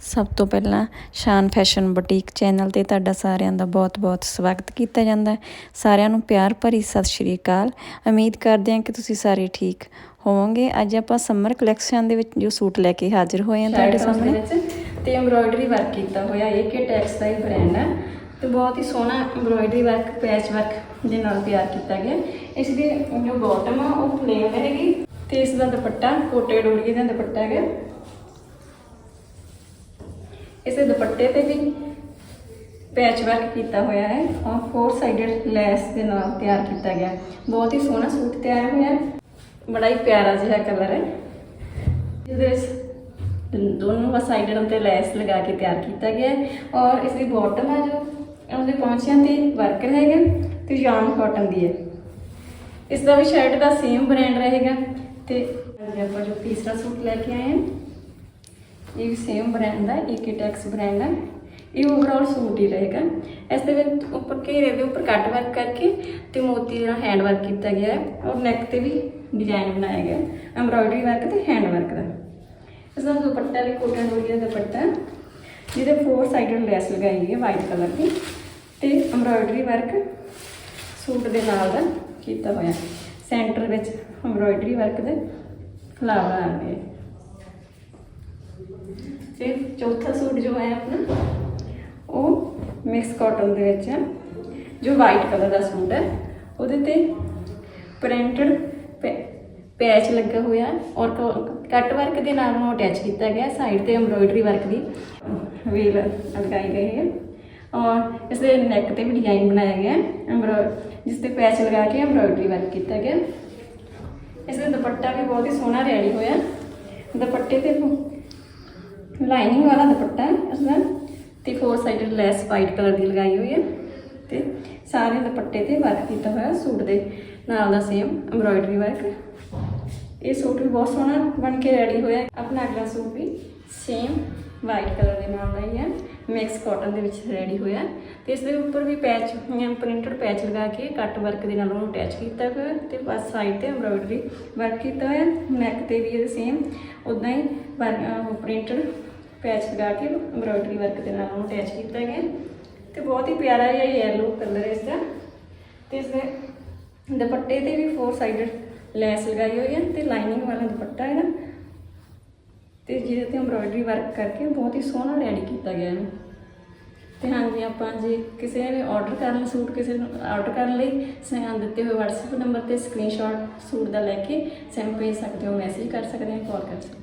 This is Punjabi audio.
ਸਭ ਤੋਂ ਪਹਿਲਾਂ ਸ਼ਾਨ ਫੈਸ਼ਨ ਬੁਟੀਕ ਚੈਨਲ ਤੇ ਤੁਹਾਡਾ ਸਾਰਿਆਂ ਦਾ ਬਹੁਤ-ਬਹੁਤ ਸਵਾਗਤ ਕੀਤਾ ਜਾਂਦਾ ਹੈ। ਸਾਰਿਆਂ ਨੂੰ ਪਿਆਰ ਭਰੀ ਸਤਿ ਸ਼੍ਰੀ ਅਕਾਲ। ਉਮੀਦ ਕਰਦੇ ਹਾਂ ਕਿ ਤੁਸੀਂ ਸਾਰੇ ਠੀਕ ਹੋਵੋਗੇ। ਅੱਜ ਆਪਾਂ ਸਮਰ ਕਲੈਕਸ਼ਨ ਦੇ ਵਿੱਚ ਜੋ ਸੂਟ ਲੈ ਕੇ ਹਾਜ਼ਰ ਹੋਏ ਹਾਂ ਤੁਹਾਡੇ ਦੇ ਸਾਹਮਣੇ। ਤੇ ਐਮਬ੍ਰੋਇਡਰੀ ਵਰਕ ਕੀਤਾ ਹੋਇਆ। ਇਹ ਕਿ ਟੈਕਸਟਾਈਲ ਬ੍ਰਾਂਡ ਹੈ ਤੇ ਬਹੁਤ ਹੀ ਸੋਹਣਾ ਐਮਬ੍ਰੋਇਡਰੀ ਵਰਕ ਪੈਚ ਵਰਕ ਦੇ ਨਾਲ ਤਿਆਰ ਕੀਤਾ ਗਿਆ। ਇਸ ਦੀ ਜੋ ਬਾਟਮ ਆ ਉਹ ਪਲੇਨ ਰਹੇਗੀ ਤੇ ਇਸ ਦਾ ਦੁਪੱਟਾ ਕੋਟੇ ਡੋਰੀਏ ਦਾ ਦੁਪੱਟਾ ਹੈਗਾ। ਇਸੇ ਦੁਪੱਟੇ ਤੇ ਵੀ ਪੈਚ ਵਰਕ ਕੀਤਾ ਹੋਇਆ ਹੈ। ਔਰ ਫੋਰ ਸਾਈਡਡ ਲੈਸ ਦੇ ਨਾਲ ਤਿਆਰ ਕੀਤਾ ਗਿਆ। ਬਹੁਤ ਹੀ ਸੋਹਣਾ ਸੂਟ ਤਿਆਰ ਹੋਇਆ ਹੈ। ਬੜਾ ਹੀ ਪਿਆਰਾ ਜਿਹਾ ਕਲਰ ਹੈ। ਜਿਹਦੇ ਦੋਨੋਂ ਸਾਈਡਾਂ ਉੱਤੇ ਲੈਸ ਲਗਾ ਕੇ ਤਿਆਰ ਕੀਤਾ ਗਿਆ ਹੈ। ਔਰ ਇਸ ਦੀ ਬਾਟਮ ਹੈ ਜੋ, ਉਹਦੇ ਪਹੁੰਚਿਆਂ ਤੇ ਵਰਕ ਰਹੇਗਾ ਤੇ ਜਾਮ ਕਾਟਨ ਦੀ ਹੈ। ਇਸ ਦਾ ਵੀ ਸ਼ਰਟ ਦਾ ਸੇਮ ਬ੍ਰਾਂਡ ਰਹੇਗਾ ਤੇ ਅੱਜ ਆਪਾਂ ਜੋ ਤੀਸਰਾ ਸੂਟ ਲੈ ਕੇ ਆਏ ਹਾਂ। ਇਹ ਵੀ ਸੇਮ ਬ੍ਰਾਂਡ ਦਾ ਈਕੀਟੈਕਸ ਬ੍ਰਾਂਡ ਹੈ ਇਹ ਓਵਰਆਲ ਸੂਟ ਹੀ ਰਹੇਗਾ ਇਸ ਦੇ ਵਿੱਚ ਉੱਪਰ ਘੇਰੇ ਦੇ ਉੱਪਰ ਕੱਟ ਵਰਕ ਕਰਕੇ ਤੇ ਮੋਤੀ ਦਾ ਹੈਂਡ ਵਰਕ ਕੀਤਾ ਗਿਆ ਹੈ ਔਰ ਨੈਕ ਤੇ ਵੀ ਡਿਜ਼ਾਈਨ ਬਣਾਇਆ ਗਿਆ ਐਮਬ੍ਰੋਇਡਰੀ ਵਰਕ ਤੇ ਹੈਂਡ ਵਰਕ ਦਾ ਇਸ ਦਾ ਦੁਪੱਟਾ ਵੀ ਕੋਟਨ ਡੋਰੀ ਦਾ ਦੁਪੱਟਾ ਜਿਹਦੇ ਫੋਰ ਸਾਈਡਡ ਲੈਸ ਲਗਾਈ ਗਈ ਹੈ ਵਾਈਟ ਕਲਰ ਦੀ ਤੇ ਐਮਬ੍ਰੋਇਡਰੀ ਵਰਕ ਸੂਟ ਦੇ ਨਾਲ ਦਾ ਕੀਤਾ ਹੋਇਆ ਸੈਂਟਰ ਵਿੱਚ ਐਮਬ੍ਰੋਇਡਰੀ ਵਰਕ ਦੇ ਫਲਾਵਰ ਆ ਗਏ ਤੇ ਚੌਥਾ ਸੂਟ ਜੋ ਹੈ ਆਪਣਾ, ਉਹ ਮਿਕਸ ਕਾਟਨ ਦੇ ਵਿੱਚ ਹੈ, ਜੋ ਵਾਈਟ ਕਲਰ ਦਾ ਸੂਟ ਹੈ। ਉਹਦੇ ਤੇ ਪ੍ਰਿੰਟਡ ਪੈਚ ਲੱਗਾ ਹੋਇਆ ਔਰ ਕੱਟ ਵਰਕ ਦੇ ਨਾਲ ਉਹਨੂੰ ਅਟੈਚ ਕੀਤਾ ਗਿਆ ਸਾਈਡ ਤੇ ਐਮਬ੍ਰੋਇਡਰੀ ਵਰਕ ਦੀ ਵੀਲ ਲਗਾਈ ਗਈ ਹੈ। ਔਰ ਇਸ ਦੇ ਨੈਕ ਤੇ ਵੀ ਡਿਜ਼ਾਈਨ ਬਣਾਇਆ ਗਿਆ ਹੈ ਜਿਸ ਤੇ ਪੈਚ ਲਗਾ ਕੇ ਐਮਬ੍ਰੋਇਡਰੀ ਵਰਕ ਕੀਤਾ ਗਿਆ ਇਸ ਦਾ ਦੁਪੱਟਾ ਵੀ ਬਹੁਤ ਹੀ ਸੋਹਣਾ ਰੈਡੀ ਹੋਇਆ ਦੁਪੱਟੇ ਤੇ ਲਾਈਨਿੰਗ ਵਾਲਾ ਦੁਪੱਟਾ ਹੈ ਇਸ ਤੇ four sided lace white colour ਦੀ ਲਗਾਈ ਹੋਈ ਹੈ ਤੇ ਸਾਰੇ ਦੁਪੱਟੇ ਤੇ ਵਰਕ ਕੀਤਾ ਹੋਇਆ ਸੂਟ ਦੇ ਨਾਲ ਦਾ ਸੇਮ ਐਮਬ੍ਰੋਇਡਰੀ ਵਰਕ ਇਹ ਸੂਟ ਵੀ ਬਹੁਤ ਸੋਹਣਾ ਬਣ ਕੇ ਰੈਡੀ ਹੋਇਆ ਆਪਣਾ ਅਗਲਾ ਸੂਟ ਵੀ ਸੇਮ ਵਾਈਟ ਕਲਰ ਦੇ ਨਾਲ ਦਾ ਹੀ ਹੈ। ਮਿਕਸ ਕਾਟਨ ਦੇ ਵਿੱਚ ਰੈਡੀ ਹੋਇਆ ਤੇ ਇਸ ਦੇ ਉੱਪਰ ਵੀ ਪੈਚ ਪ੍ਰਿੰਟਡ ਪੈਚ ਲਗਾ ਕੇ ਕੱਟ ਵਰਕ ਦੇ ਨਾਲ ਉਹਨੂੰ ਅਟੈਚ ਕੀਤਾ ਹੋਇਆ ਤੇ ਬਸ ਸਾਈਡ ਤੇ ਐਮਬ੍ਰੋਇਡਰੀ ਵਰਕ ਕੀਤਾ ਹੋਇਆ ਨੈਕ ਤੇ ਵੀ ਇਹ ਸੇਮ ਉਦਾਂ ਹੀ ਪ੍ਰਿੰਟਡ ਪੈਚ ਲਗਾ ਕੇ ਐਮਬ੍ਰੋਇਡਰੀ ਵਰਕ ਦੇ ਨਾਲ ਉਹਨੂੰ ਅਟੈਚ ਕੀਤਾ ਗਿਆ। ਤੇ ਬਹੁਤ ਹੀ ਪਿਆਰਾ ਜਿਹਾ ਯੈਲੋ ਕਲਰ ਹੈ ਇਸ ਦਾ ਤੇ ਇਸ ਦੇ ਦੁਪੱਟੇ ਤੇ ਵੀ ਫੋਰ ਸਾਈਡਡ ਲੈਸ ਲਗਾਈ ਹੋਈ ਹੈ ਤੇ ਲਾਈਨਿੰਗ ਵਾਲਾ ਦੁਪੱਟਾ ਹੈ ਨਾ। ਤੇ ਜਿਹਦੇ ਤੇ ਐਮਬ੍ਰੋਇਡਰੀ ਵਰਕ ਕਰਕੇ ਬਹੁਤ ਹੀ ਸੋਹਣਾ ਰੈਡੀ ਕੀਤਾ ਗਿਆ ਇਹਨੂੰ। ਤੇ ਹਾਂਜੀ, ਆਪਾਂ ਜੇ ਕਿਸੇ ਨੇ ਆਰਡਰ ਕਰਨ, ਸੂਟ ਕਿਸੇ ਨੂੰ ਆਰਡਰ ਕਰਨ ਲਈ ਸਾਨੂੰ ਦਿੱਤੇ ਹੋਏ WhatsApp ਨੰਬਰ ਤੇ ਸਕਰੀਨਸ਼ਾਟ ਸੂਟ ਦਾ ਲੈ ਕੇ ਸਾਨੂੰ ਭੇਜ ਸਕਦੇ ਹੋ ਮੈਸੇਜ ਕਰ ਸਕਦੇ ਹੋ ਕਾਲ ਕਰ ਸਕਦੇ ਹੋ।